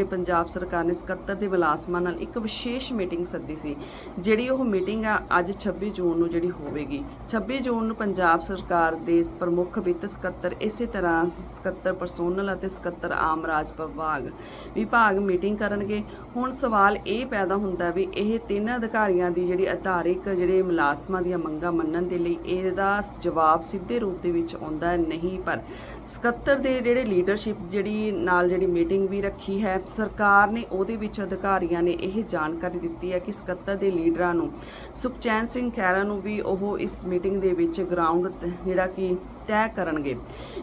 ਜਿਹੜੇ ਪੰਜਾਬ ਸਰਕਾਰ ਨੇ 77 ਦੇ ਮੁਲਾਜ਼ਮਾਂ ਨਾਲ ਇੱਕ ਵਿਸ਼ੇਸ਼ ਮੀਟਿੰਗ ਸੱਦੀ ਸੀ, ਜਿਹੜੀ ਉਹ ਮੀਟਿੰਗ ਆ ਅੱਜ 26 ਜੂਨ ਨੂੰ ਜਿਹੜੀ ਹੋਵੇਗੀ। 26 ਜੂਨ ਨੂੰ ਪੰਜਾਬ ਸਰਕਾਰ ਦੇ ਪ੍ਰਮੁੱਖ ਵਿੱਤ ਸਕੱਤਰ ਇਸੇ ਤਰ੍ਹਾਂ ਸਕੱਤਰ ਪਰਸੋਨਲ ਅਤੇ ਸਕੱਤਰ ਆਮ ਰਾਜ ਵਿਭਾਗ ਵਿਭਾਗ ਮੀਟਿੰਗ ਕਰਨਗੇ। ਹੁਣ ਸਵਾਲ ਇਹ ਪੈਦਾ ਹੁੰਦਾ ਵੀ ਇਹ ਤਿੰਨ ਅਧਿਕਾਰੀਆਂ ਦੀ ਜਿਹੜੀ ਆਧਾਰਿਕ ਜਿਹੜੇ ਮੁਲਾਜ਼ਮਾਂ ਦੀਆਂ ਮੰਗਾਂ ਮੰਨਣ ਦੇ ਲਈ ਇਹਦਾ ਜਵਾਬ ਸਿੱਧੇ ਰੂਪ ਦੇ ਵਿੱਚ ਆਉਂਦਾ ਨਹੀਂ, ਪਰ ਸਕੱਤਰ ਦੇ ਜਿਹੜੇ ਲੀਡਰਸ਼ਿਪ ਜਿਹੜੀ ਨਾਲ ਜਿਹੜੀ ਮੀਟਿੰਗ ਵੀ ਰੱਖੀ ਹੈ ਸਰਕਾਰ ਨੇ ਉਹਦੇ ਵਿੱਚ ਅਧਿਕਾਰੀਆਂ ਨੇ ਇਹ ਜਾਣਕਾਰੀ ਦਿੱਤੀ ਹੈ ਕਿ ਸਕੱਤਰ ਦੇ ਲੀਡਰਾਂ ਨੂੰ ਸੁਖਚੈਨ ਸਿੰਘ ਖਹਿਰਾ ਨੂੰ ਵੀ ਉਹ ਇਸ ਮੀਟਿੰਗ ਦੇ ਵਿੱਚ ਗਰਾਊਂਡ ਜਿਹੜਾ ਕਿ ਤੈਅ ਕਰਨਗੇ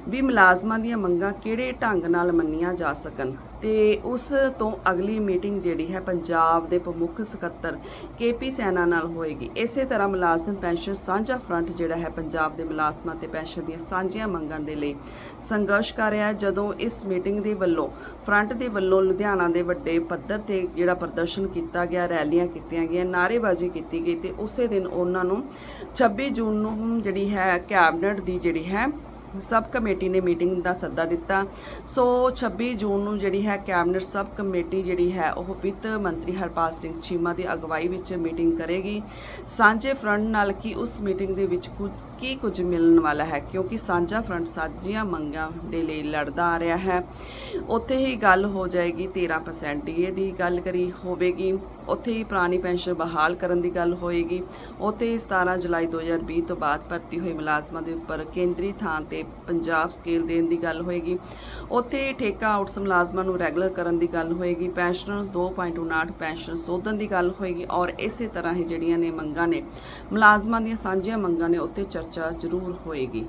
ਵੀ ਮੁਲਾਜ਼ਮਾਂ ਦੀਆਂ ਮੰਗਾਂ ਕਿਹੜੇ ਢੰਗ ਨਾਲ ਮੰਨੀਆਂ ਜਾ ਸਕਣ। ਤੇ ਉਸ ਤੋਂ ਅਗਲੀ ਮੀਟਿੰਗ ਜਿਹੜੀ ਹੈ ਪੰਜਾਬ ਦੇ ਪ੍ਰਮੁੱਖ ਸਕੱਤਰ ਕੇਪੀ ਸੈਨਾ ਨਾਲ ਹੋਏਗੀ। ਇਸੇ ਤਰ੍ਹਾਂ ਮੁਲਾਜ਼ਮ ਪੈਨਸ਼ਨ ਸਾਂਝਾ ਫਰੰਟ ਜਿਹੜਾ ਹੈ ਪੰਜਾਬ ਦੇ ਮੁਲਾਜ਼ਮਾਂ ਤੇ ਪੈਨਸ਼ਨ ਦੀਆਂ ਸਾਂਝੀਆਂ ਮੰਗਾਂ ਦੇ ਲਈ ਸੰਘਰਸ਼ ਕਰ ਰਿਹਾ ਜਦੋਂ ਇਸ ਮੀਟਿੰਗ ਦੇ ਵੱਲੋਂ, ਫਰੰਟ ਦੇ ਵੱਲੋਂ ਲੁਧਿਆਣਾ ਦੇ ਵੱਡੇ ਪੱਧਰ ਤੇ ਜਿਹੜਾ ਪ੍ਰਦਰਸ਼ਨ ਕੀਤਾ ਗਿਆ, ਰੈਲੀਆਂ ਕੀਤੀਆਂ ਗਈਆਂ, ਨਾਅਰੇਬਾਜ਼ੀ ਕੀਤੀ ਗਈ ਤੇ ਉਸੇ ਦਿਨ ਉਹਨਾਂ ਨੂੰ 26 ਜੂਨ ਨੂੰ ਜਿਹੜੀ ਹੈ ਕੈਬਨਿਟ ਦੀ ਜਿਹੜੀ ਹੈ ਸਬ ਕਮੇਟੀ ਨੇ ਮੀਟਿੰਗ ਦਾ ਸੱਦਾ ਦਿੱਤਾ। ਸੋ 26 ਜੂਨ ਨੂੰ ਜਿਹੜੀ ਹੈ ਕੈਬਨਿਟ ਸਬ ਕਮੇਟੀ ਜਿਹੜੀ ਹੈ ਉਹ ਵਿੱਤ ਮੰਤਰੀ ਹਰਪਾਲ ਸਿੰਘ ਚੀਮਾ ਦੀ ਅਗਵਾਈ ਵਿੱਚ ਮੀਟਿੰਗ ਕਰੇਗੀ। ਸਾਂਝੇ ਫਰੰਟ ਨਾਲ ਕੀ ਉਸ ਮੀਟਿੰਗ ਦੇ ਵਿੱਚ ਕੁਝ ਕੀ ਕੁਝ ਮਿਲਣ ਵਾਲਾ ਹੈ? ਕਿਉਂਕਿ ਸਾਂਝਾ ਫਰੰਟ ਸਾਂਝੀਆਂ ਮੰਗਾਂ ਦੇ ਲਈ ਲੜਦਾ ਆ ਰਿਹਾ ਹੈ। ਉੱਥੇ ਹੀ ਗੱਲ ਹੋ ਜਾਏਗੀ 13% ਡੀਏ ਦੀ ਗੱਲ ਕਰੀ ਹੋਵੇਗੀ। ਉੱਥੇ ਹੀ ਪੁਰਾਣੀ ਪੈਨਸ਼ਨ ਬਹਾਲ ਕਰਨ ਦੀ ਗੱਲ ਹੋਏਗੀ। ਉੱਥੇ ਹੀ 17 ਜੁਲਾਈ 2020 ਤੋਂ ਬਾਅਦ ਭਰਤੀ ਹੋਏ ਮੁਲਾਜ਼ਮਾਂ ਦੇ ਉੱਪਰ ਕੇਂਦਰੀ ਥਾਂ ਤੇ ਪੰਜਾਬ ਸਕੇਲ ਦੇਣ ਦੀ ਗੱਲ ਹੋਏਗੀ। ਉੱਥੇ ਹੀ ਠੇਕਾ ਆਊਟਸ ਮੁਲਾਜ਼ਮਾਂ ਨੂੰ ਰੈਗੂਲਰ ਕਰਨ ਦੀ ਗੱਲ ਹੋਏਗੀ। ਪੈਨਸ਼ਨਰ 2.59 ਪੈਨਸ਼ਨ ਸੋਧਣ ਦੀ ਗੱਲ ਹੋਏਗੀ ਔਰ ਇਸੇ ਤਰ੍ਹਾਂ ਹੀ ਜਿਹੜੀਆਂ ਨੇ ਮੰਗਾਂ ਨੇ, ਮੁਲਾਜ਼ਮਾਂ ਦੀਆਂ ਸਾਂਝੀਆਂ ਮੰਗਾਂ ਨੇ ਉੱਤੇ ਚਰਚਾ ਜ਼ਰੂਰ ਹੋਏਗੀ।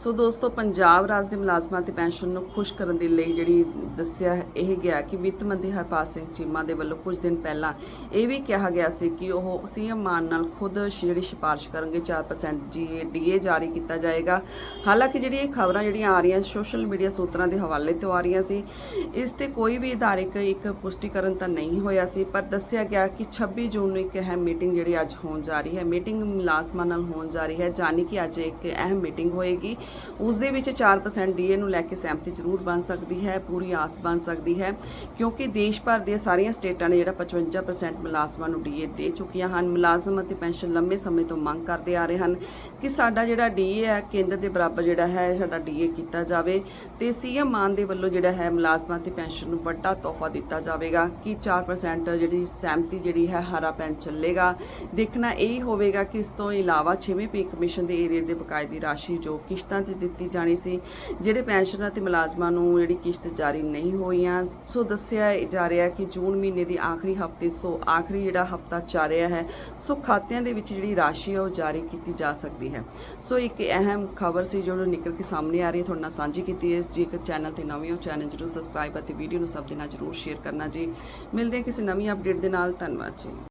ਸੋ ਦੋਸਤੋ, ਪੰਜਾਬ ਰਾਜ ਦੇ ਮੁਲਾਜ਼ਮਾਂ ਤੇ ਪੈਨਸ਼ਨ ਨੂੰ ਖੁਸ਼ ਕਰਨ ਦੇ ਲਈ ਜਿਹੜੀ ਦੱਸਿਆ ਇਹ ਗਿਆ ਕਿ ਵਿੱਤ ਮੰਤਰੀ ਹਰਪਾਲ ਸਿੰਘ ਚੀਮਾ ਦੇ ਵੱਲੋਂ ਕੁਝ ਦਿਨ ਪਹਿਲਾਂ ਇਹ ਵੀ ਕਿਹਾ ਗਿਆ ਸੀ ਕਿ ਉਹ ਸੀਐਮ ਮਾਨ ਨਾਲ ਖੁਦ ਜਿਹੜੀ ਸਿਫਾਰਿਸ਼ ਕਰਨਗੇ 4% ਜੀ ਡੀਏ ਜਾਰੀ ਕੀਤਾ ਜਾਏਗਾ। ਹਾਲਾਂਕਿ ਜਿਹੜੀ ਇਹ ਖਬਰਾਂ ਜਿਹੜੀਆਂ ਆ ਰਹੀਆਂ, ਸੋਸ਼ਲ ਮੀਡੀਆ ਸੂਤਰਾਂ ਦੇ ਹਵਾਲੇ ਤੋਂ ਆ ਰਹੀਆਂ ਸੀ, ਇਸ ਤੇ ਕੋਈ ਵੀ ਅਧਾਰਿਕ ਇੱਕ ਪੁਸ਼ਟੀਕਰਨ ਤਾਂ ਨਹੀਂ ਹੋਇਆ ਸੀ, ਪਰ ਦੱਸਿਆ ਗਿਆ ਕਿ 26 ਜੂਨ ਨੂੰ ਇੱਕ ਅਹਿਮ ਮੀਟਿੰਗ ਜਿਹੜੀ ਅੱਜ ਹੋਣ ਜਾ ਰਹੀ ਹੈ, ਮੀਟਿੰਗ ਮੁਲਾਜ਼ਮਾਂ ਨਾਲ ਹੋਣ ਜਾ ਰਹੀ ਹੈ ਜਾਨੀ ਕਿ ਅੱਜ ਇੱਕ ਅਹਿਮ ਮੀਟਿੰਗ ਹੋਏਗੀ। ਉਸ ਦੇ ਵਿੱਚ 4% ਡੀਏ ਨੂੰ ਲੈ ਕੇ ਸਹਿਮਤੀ ਜ਼ਰੂਰ ਬਣ ਸਕਦੀ ਹੈ, ਪੂਰੀ ਆਸ ਬਣ ਸਕਦੀ ਹੈ, ਕਿਉਂਕਿ ਦੇਸ਼ ਭਰ ਦੀਆਂ ਸਾਰੀਆਂ ਸਟੇਟਾਂ ਨੇ ਜਿਹੜਾ 55% ਮੁਲਾਜ਼ਮਾਂ ਨੂੰ ਡੀਏ ਦੇ ਚੁੱਕੀਆਂ ਹਨ। ਮੁਲਾਜ਼ਮ ਅਤੇ ਪੈਨਸ਼ਨ ਲੰਮੇ ਸਮੇਂ ਤੋਂ ਮੰਗ ਕਰਦੇ ਆ ਰਹੇ ਹਨ ਕਿ ਸਾਡਾ ਜਿਹੜਾ ਡੀਏ ਹੈ, ਕੇਂਦਰ ਦੇ ਬਰਾਬਰ ਜਿਹੜਾ ਹੈ, ਸਾਡਾ ਡੀਏ ਕੀਤਾ ਜਾਵੇ ਤੇ ਸੀਐਮ ਮਾਨ ਦੇ ਵੱਲੋਂ ਜਿਹੜਾ ਹੈ, ਮੁਲਾਜ਼ਮਾਂ ਤੇ ਪੈਨਸ਼ਨ ਨੂੰ ਵੱਡਾ ਤੋਹਫਾ ਦਿੱਤਾ ਜਾਵੇਗਾ ਕਿ 4% ਜਿਹੜੀ ਸਹਿਮਤੀ ਜਿਹੜੀ ਹੈ, ਹਰਾ ਪੈਨ ਚੱਲੇਗਾ। ਦੇਖਣਾ ਇਹ ਹੋਵੇਗਾ ਕਿ ਇਸ ਤੋਂ ਇਲਾਵਾ 6ਵੇਂ ਪੇ ਕਮਿਸ਼ਨ ਦੇ ਏਰੀਆ ਦੇ ਬਕਾਏ ਦੀ ਰਾਸ਼ੀ ਜੋ ਕਿਸ਼ਤ ਕਿਸ਼ਤਾਂ 'ਚ ਦਿੱਤੀ ਜਾਣੀ ਸੀ, ਜਿਹੜੇ ਪੈਨਸ਼ਨਰਾਂ ਤੇ ਮੁਲਾਜ਼ਮਾਂ ਨੂੰ ਜਿਹੜੀ ਕਿਸ਼ਤ ਜਾਰੀ ਨਹੀਂ ਹੋਈਆਂ। ਸੋ ਦੱਸਿਆ ਜਾ ਰਿਹਾ ਕਿ ਜੂਨ ਮਹੀਨੇ ਦੀ ਆਖਰੀ ਹਫ਼ਤੇ, ਸੋ ਆਖਰੀ ਜਿਹੜਾ ਹਫਤਾ ਚੱਲ ਰਿਹਾ ਹੈ, ਸੋ ਖਾਤਿਆਂ ਦੇ ਵਿੱਚ ਜਿਹੜੀ ਰਾਸ਼ੀ ਹੈ ਉਹ ਜਾਰੀ ਕੀਤੀ ਜਾ ਸਕਦੀ ਹੈ। ਸੋ ਇੱਕ ਅਹਿਮ ਖਬਰ ਸੀ ਜੋ ਨਿਕਲ ਕੇ ਸਾਹਮਣੇ ਆ ਰਹੀ ਹੈ, ਤੁਹਾਡੇ ਨਾਲ ਸਾਂਝੀ ਕੀਤੀ ਹੈ। ਜੇਕਰ ਚੈਨਲ ਤੇ ਨਵੇਂ ਹੋ, ਚੈਨਲ ਜਰੂਰ ਸਬਸਕ੍ਰਾਈਬ ਅਤੇ ਵੀਡੀਓ ਨੂੰ ਸਭ ਦੇ ਨਾਲ ਜਰੂਰ ਸ਼ੇਅਰ ਕਰਨਾ ਜੀ। ਮਿਲਦੇ ਹਾਂ ਕਿਸੇ ਨਵੀਂ ਅਪਡੇਟ ਦੇ ਨਾਲ। ਧੰਨਵਾਦ ਜੀ।